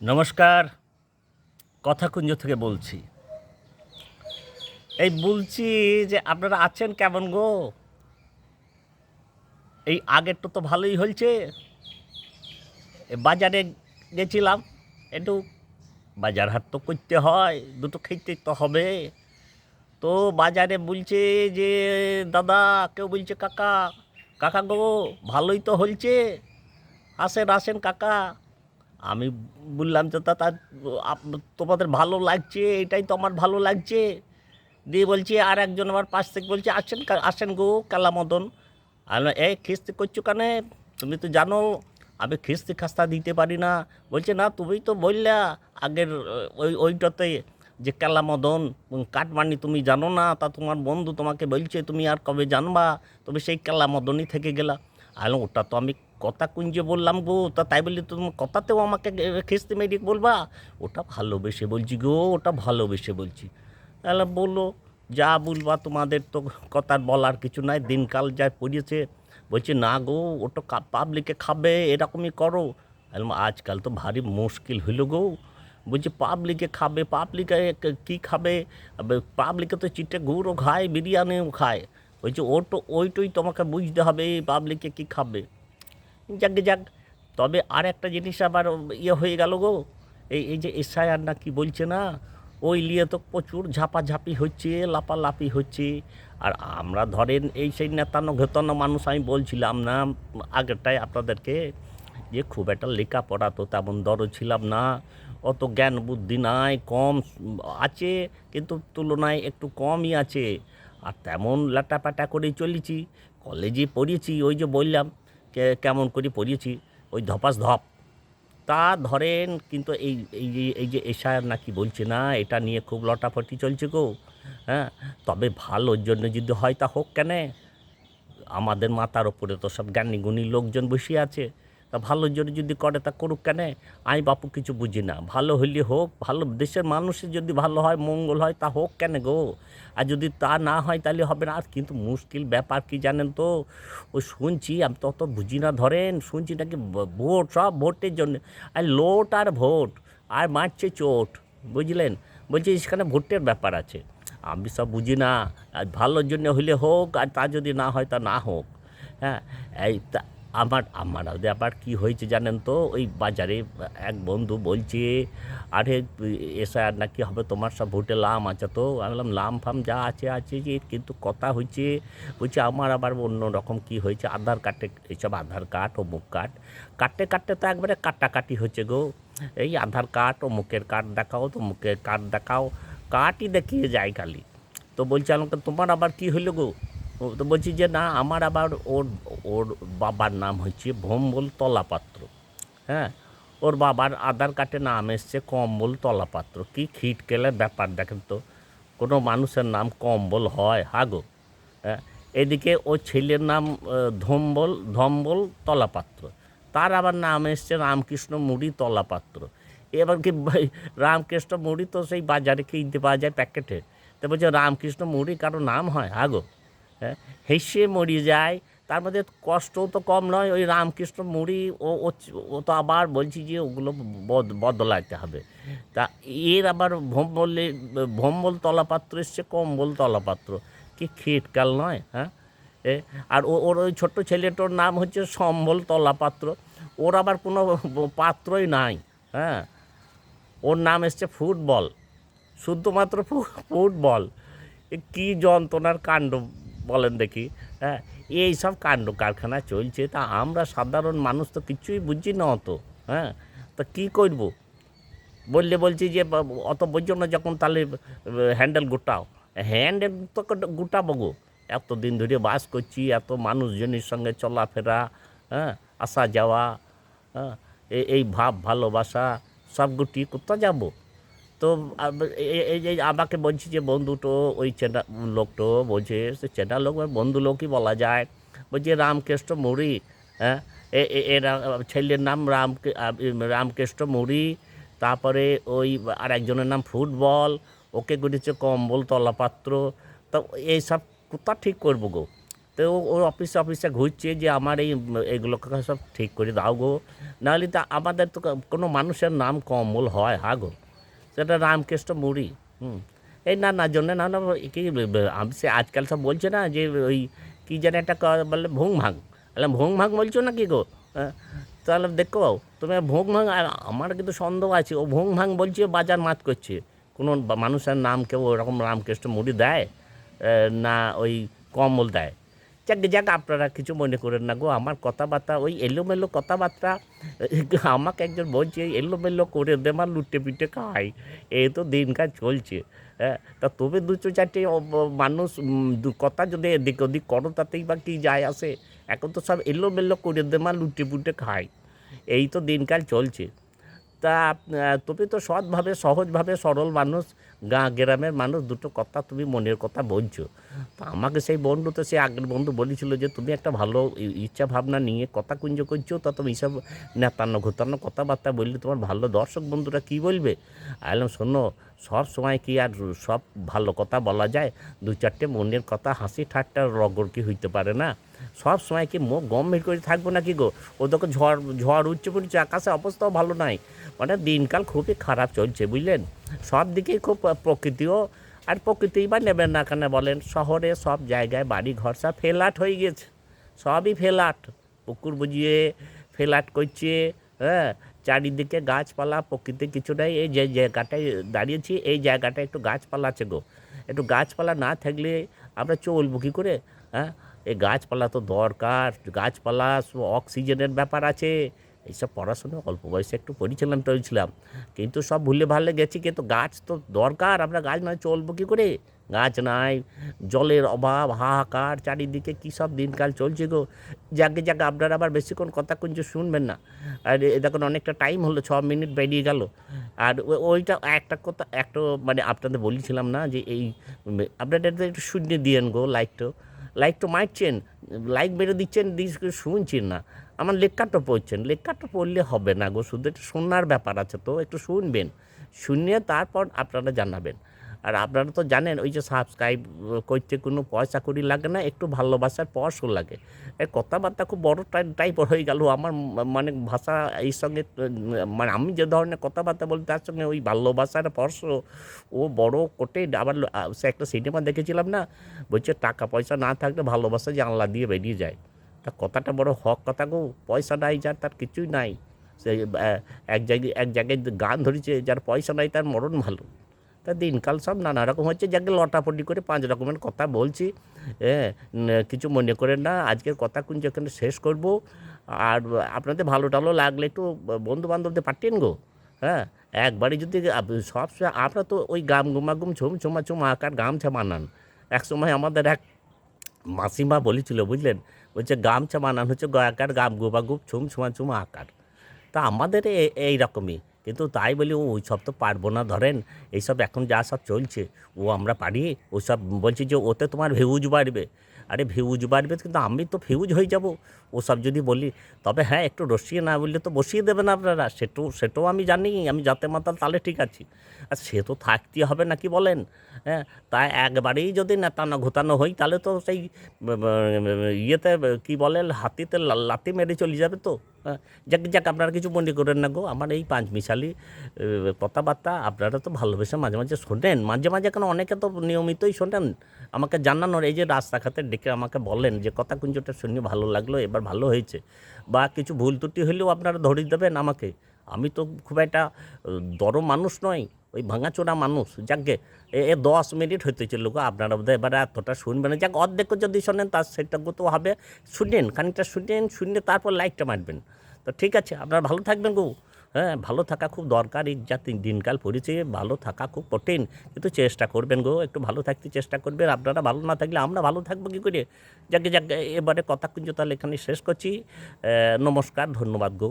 নমস্কার, কথাকুঞ্জ থেকে বলছি। এই বলছি যে আপনারা আছেন কেমন গো? এই আগেরটা তো ভালোই হয়েছে। বাজারে গেছিলাম, একটু বাজার হাট তো করতে হয়, দুটো খেতে তো হবে। তো বাজারে বলছে যে, দাদা, কেউ বলছে, কাকা কাকা গো, ভালোই তো হয়েছে। আসেন আসেন, কাকা। আমি বললাম যে, তা, তা- তোমাদের ভালো লাগছে? এটাই তো আমার ভালো লাগছে। দিয়ে বলছি, আর একজন আমার পাশ থেকে বলছে, আসেন আসেন গো কালা মদন এই খিস্তি করছ কানে? তুমি তো জানো, আমি খিস্তি খাস্তা দিতে পারি না। বলছে, না, তুমি তো বললা আগের ওই, ওইটাতে যে কালা মদন কাটমানি তুমি জানো না, তা তোমার বন্ধু তোমাকে বলছে, তুমি আর কবে জানবা? তুমি সেই কালা মদনই থেকে গেলা। আর ওটা তো আমি কথা কুঞ্জে বললাম গো, তা তাই বললি তো তোমার কথাতেও আমাকে খিস্তি মেডিক বলবা? ওটা ভালোবেসে বলছি গো, ওটা ভালোবেসে বলছি। তাহলে বলল যা বলবা তোমাদের তো কথার বলার কিছু নাই, দিনকাল যা পড়িয়েছে। বলছি, না গো ওটা পাবলিকে খাবে, এরকমই করো। আজকাল তো ভারী মুশকিল হইল গো। বলছি পাবলিকে খাবে পাবলিকে কী খাবে? পাবলিকে তো চিটে গুঁড়ো খায়, বিরিয়ানিও খায়। বলছি ও তো ওইটাই তোমাকে বুঝতে হবে পাবলিকে কী খাবে? যাক যাক। তবে আর একটা জিনিস আবার ইয়ে হয়ে গেল গো, এই এই যে এসআইআর না কি বলছে না, ওই নিয়ে তো প্রচুর ঝাপাঝাপি হচ্ছে, লাপালাপি হচ্ছে। আর আমরা ধরেন এই সেই নেতানো ঘেতানো মানুষ আমি বলছিলাম না আগেরটাই আপনাদেরকে, যে খুব একটা লেখাপড়া তো তেমন দরও ছিলাম না, অত জ্ঞান বুদ্ধি নাই, কম আছে, কিন্তু তুলনায় একটু কমই আছে। আর তেমন লাটাপাটা করেই চলেছি, কলেজে পড়িয়েছি ওই যে বললাম কেমন করে পড়িয়েছি, ওই ধপাস ধপ। তা ধরেন কিন্তু এই এই যে এই যে এশায়ার নাকি বলছে না, এটা নিয়ে খুব লটাফটি চলছে গো হ্যাঁ? তবে ভালোর জন্য যদি হয় তা হোক কেন? আমাদের মাথার ওপরে তো সব জ্ঞানী গুণী লোকজন বসে আছে। তা ভালোর জন্য যদি করে, তা করুক কেন? আমি বাপু কিছু বুঝি না। ভালো হইলে হোক, ভালো দেশের মানুষের যদি ভালো হয়, মঙ্গল হয়, তা হোক কেন গো। আর যদি তা না হয় তাহলে হবে না। আর কিন্তু মুশকিল ব্যাপার কি জানেন তো? ওই শুনছি, আমি তত বুঝি না ধরেন। শুনছি নাকি ভোট, সব ভোটের জন্য। আর লোট আর ভোট, আর মারছে চোট, বুঝলেন? বলছি সেখানে ভোটের ব্যাপার আছে। আমি সব বুঝি না। আর ভালোর জন্য হইলে হোক, আর তা যদি না হয়, তা না হোক। হ্যাঁ এই তা আমার আমার আবার কি হয়েছে জানেন তো? ওই বাজারে এক বন্ধু বলছে, আরে এসে আর নাকি হবে? তোমার সব ভোটে লাম আছে তো? আমি বললাম, লাম ফাম যা আছে আছে যে, কিন্তু কথা হয়েছে বলছে আমার আবার অন্য রকম কি হয়েছে? আধার কার্ডে, এইসব আধার কার্ড ও মুখ কার্ড। কাটতে কাটতে তো একবারে কাটাকাটি হচ্ছে গো। এই আধার কার্ড ও মুখের কার্ড দেখাও তো, মুখের কার্ড দেখাও কার্ডই দেখিয়ে যায় খালি। তো বলছে আমাকে তোমার আবার কি হইল গো? ও তো বলছি যে না, আমার আবার ওর ওর বাবার নাম হচ্ছে ভোম্বল তলাপাত্র। হ্যাঁ? ওর বাবার আধার কার্ডে নাম এসছে কম্বল তলাপাত্র। কি খিটকেলে ব্যাপার দেখেন তো, কোনো মানুষের নাম কম্বল হয় হাগো হ্যাঁ? এদিকে ও ছেলের নাম ধম্বল ধম্বল তলাপাত্র। তার আবার নাম এসছে রামকৃষ্ণ মুড়ি তলাপাত্র। এবার কি রামকৃষ্ণ মুড়ি তো সেই বাজারে কিনতে পাওয়া যায় প্যাকেটে। তো বলছে রামকৃষ্ণ মুড়ি কারও নাম হয় হাগো হ্যাঁ হেসে মরি যায়। তার মধ্যে কষ্টও তো কম নয়। ওই রামকৃষ্ণ মুড়ি, ও, ও- তো আবার বলছি যে ওগুলো বদ- বদলাতে হবে। তা এর আবার ভম্বলে ভম্বল তলাপাত্র এসছে কম্বল তলাপাত্র। কি খিটকাল নয় হ্যাঁ? এ, আর ওর ওই ছোট্ট ছেলেটার নাম হচ্ছে সম্বল তলাপাত্র। ওর আবার কোনো পাত্রই নাই হ্যাঁ? ওর নাম এসছে ফুটবল। শুধুমাত্র ফুটবল। কী যন্ত্রণার কাণ্ড বলেন দেখি হ্যাঁ? এই সব কাণ্ড কারখানা চলছে, তা আমরা সাধারণ মানুষ তো কিছুই বুঝছি না অত হ্যাঁ? তা কী করব? বললে বলছি যে অত বোঝো না যখন তাহলে হ্যান্ডেল গোটাও। হ্যান্ডেল তো গোটা- গোটাবো গো। এতদিন ধরে বাস করছি, এত মানুষজনের সঙ্গে চলাফেরা হ্যাঁ? আসা যাওয়া হ্যাঁ? এই ভাব, ভালোবাসা, সব গুটি কোথা যাব? তো এই যে আমাকে বলছি যে বন্ধুটো ওই চেনা লোকটো বলছে, সে চেনা লোক বন্ধু লোকই বলা যায়। বলছে, রামকৃষ্ণ মুড়ি। হ্যাঁ এ, এ- এ, রা- ছেলের নাম রাম রামকৃষ্ণ মুড়ি। তারপরে ওই আর একজনের নাম ফুটবল, ওকে করেছে কম্বল, তলাপাত্র। তো এইসব কোথা ঠিক করব গো। তো ও- অফিসে অফিসে ঘুরছে যে, আমার এই এইগুলোকে সব ঠিক করে দাও গো। নাহলে তো আমাদের তো কোনো মানুষের নাম কমল হয় হা গো। সেটা রামকৃষ্ণ মুড়ি, হুম। এই না না, জন্য না না, কি, আমি সে আজকাল সব বলছে না যে ওই কী যেন একটা ক- বলে ভোং ভাং। বলে ভোং ভাং বলছো না কি গো? হ্যাঁ। তাহলে দেখো, তুমি ভোং ভাং, আর আমার কিন্তু সন্দেহ আছে, ও ভোং ভাং বলছে, বাজার মাত করছে। কোনো মানুষের নাম কেউ ওরকম রামকৃষ্ণ মুড়ি দেয় না ওই কমল দেয়। যাক যাক, আপনারা কিছু মনে করেন না গো। আমার কথাবার্তা, ওই এলোমেলো কথাবার্তা, আমাকে একজন বলছে এলোমেলো করে দে আমার লুটে পিটে খাই এই তো দিনকাল চলছে। হ্যাঁ তা তবে দুটো চারটে মানুষ কথা যদি এদিক ওদিক করো, তাতেই বা কী যায় আসে? এখন তো সব এলোমেলো করে দে মা লুটে পুটে খাই এই তো দিনকাল চলছে। তা তবে তো সৎভাবে, সহজভাবে সরল মানুষ গাঁ গ্রামের মানুষ দুটো কথা তুমি মনের কথা বলছো। তো আমাকে সেই বন্ধু তো সে আগের বন্ধু বলেছিল যে, তুমি একটা ভালো ইচ্ছা ভাবনা নিয়ে কথা কুঞ্জ করছ, তা তুমি এইসব নেতান্ন ঘোতান্ন কথাবার্তা বললে তোমার ভালো দর্শক বন্ধুরা কি বলবে? আইলাম শোনো, সব সময় কি আর সব ভালো কথা বলা যায়? দু চারটে মনের কথা হাসি ঠাট্টা রগর কি হইতে পারে না? সব সময় কি মুখ ভিড় করে থাকব নাকি গো? ও দেখো ঝড় ঝড় উঠছে পড়ছে আকাশে অবস্থাও ভালো নাই। মানে দিনকাল খুবই খারাপ চলছে, বুঝলেন? সব দিকেই খুব প্রকৃতিও, আর প্রকৃতি বা নেবেন না কেন বলেন? শহরে সব জায়গায় বাড়ি ঘর সব ফেলাট হয়ে গেছে। সবই ফেলাট পুকুর বুঝিয়ে ফেলাট করছে হ্যাঁ? চারিদিকে গাছপালা, প্রকৃতি কিছু নাই। এই যে জায়গাটায় দাঁড়িয়েছি, এই জায়গাটায় একটু গাছপালা আছে গো। একটু গাছপালা না থাকলে আমরা চলবো কী করে? হ্যাঁ? এই গাছপালা তো দরকার, গাছপালা অক্সিজেনের ব্যাপার আছে। এইসব পড়াশোনা, অল্প বয়সে একটু পড়েছিলাম, টলছিলাম। কিন্তু সব ভুলে ভালে গেছি, কিন্তু গাছ তো দরকার। আমরা গাছ নয় চলবো কী করে? গাছ নাই, জলের অভাব, হাহাকার, চারিদিকে কী সব দিনকাল চলছে গো? যাকে যাকে আপনারা আবার বেশিক্ষণ কথা কুঞ্জ শুনবেন না। আর এ দেখুন, অনেকটা টাইম হলো, ছ মিনিট বেরিয়ে গেল। আর ওইটা একটা কথা, একটা মানে আপনাদের বলেছিলাম না যে এই, আপনাদের একটু শূন্য দিয়েন গো লাইকটা লাইক তো মারছেন লাইক বেড়ে দিচ্ছেন শুনছেন না। আমার লেখাটা পড়ছেন, লেখাটা পড়লে হবে না গো শুধু একটু শোনার ব্যাপার আছে তো, একটু শুনবেন। শুনিয়ে তারপর আপনারা জানাবেন। আর আপনারা তো জানেন, ওই যে সাবস্ক্রাইব করতে কোনো পয়সা করি লাগে না, একটু ভালোবাসার পরশও লাগে। এই কথাবার্তা খুব বড় টাইপের হয়ে গেল। আমার মানে ভাষা এই সঙ্গে মানে আমি যে ধরনের কথাবার্তা বলি তার সঙ্গে ওই ভালোবাসার স্পর্শ ও বড় কোটে আবার সে একটা সিনেমা দেখেছিলাম না? বলছে, টাকা পয়সা না থাকলে ভালোবাসা জানলা দিয়ে বেরিয়ে যায়। তা কথাটা বড় হক কথা গো, পয়সা নাই যার, তার কিছুই নাই। সে এক জায়গায় এক জায়গায় গান ধরেছে, যার পয়সা নাই তার মরণ ভালো। তা দিনকাল সব নানা রকম হচ্ছে। যাকে লটাপটি করে পাঁচ রকমের কথা বলছি হ্যাঁ কিছু মনে করেন না। আজকের কথা কোন যেখানে শেষ করব। আর আপনাদের ভালো টালো লাগলে একটু বন্ধু বান্ধবদের পাঠিয়েন গো। হ্যাঁ একবারই যদি সব আপনারা তো ওই গাম গুমা গুম ছুম ছুমা ছুম আকার গামছা বানান। এক সময় আমাদের এক মাসিমা বলেছিল, বুঝলেন? বলছে, গামছা বানান হচ্ছে গয়াকার গাম গুবাগুব ছুম ছুমা ছুম আকার। তা আমাদের এই রকমই কিন্তু তাই বলি, ও ওই সব তো পারব না, ধরেন, এইসব এখন যা সব চলছে, ও আমরা পারি ওসব বলছি যে, ওতে তোমার ভিউজ বাড়বে। আরে ভিউজ বাড়বে কিন্তু আমি তো ফিউজ হয়ে যাব। ওসব যদি বলি, তবে হ্যাঁ একটু রসিয়ে না বললে তো বসিয়ে দেবেন আপনারা সেটাও সেটাও আমি জানি, আমি যাতে মাতাল, তাহলে ঠিক আছি। আর সে তো থাকতে হবে নাকি বলেন? হ্যাঁ তাই একবারেই যদি নেতানো ঘোতানো হই, তাহলে তো সেই ইয়েতে কি বলে, হাতিতে লা- লাথি মেরে চলে যাবে তো। হ্যাঁ যাক যাক, আপনারা কিছু মনে করেন না গো। আমার এই পাঁচ মিশালি কথাবার্তা আপনারা তো ভালোবেসে মাঝে মাঝে শোনেন। মাঝে মাঝে কেন অনেকে তো নিয়মিতই শোনেন। আমাকে জানানোর এই যে রাস্তাঘাটে ডেকে আমাকে বলেন যে, কথা কুঞ্জটা শুনে ভালো লাগল, এবার ভালো হয়েছে। বা কিছু ভুল ত্রুটি হলেও আপনারা ধরিয়ে দেবেন আমাকে। আমি তো খুব একটা দর মানুষ নয় ওই ভাঙাচোরা মানুষ যাকে এ দশ মিনিট হইতেছে লোক, আপনারা বোধহয় এবারে এতটা শুনবেন। যাক অর্ধেক যদি শোনেন, তার সেটা তো হবে। শুনেন, খানিকটা শুনেন, শুনে তারপর লাইকটা মারবেন। তো ঠিক আছে, আপনারা ভালো থাকবেন গো। হ্যাঁ ভালো থাকা খুব দরকার, এই যা দিনকাল পড়েছে, ভালো থাকা খুব কঠিন, কিন্তু চেষ্টা করবেন গো, একটু ভালো থাকতে চেষ্টা করবেন, আপনারা ভালো না থাকলে আমরা ভালো থাকব কী করে? যাকে যাকে, এবারে কথা কিন্তু তাহলে এখানে শেষ করছি। নমস্কার, ধন্যবাদ গো।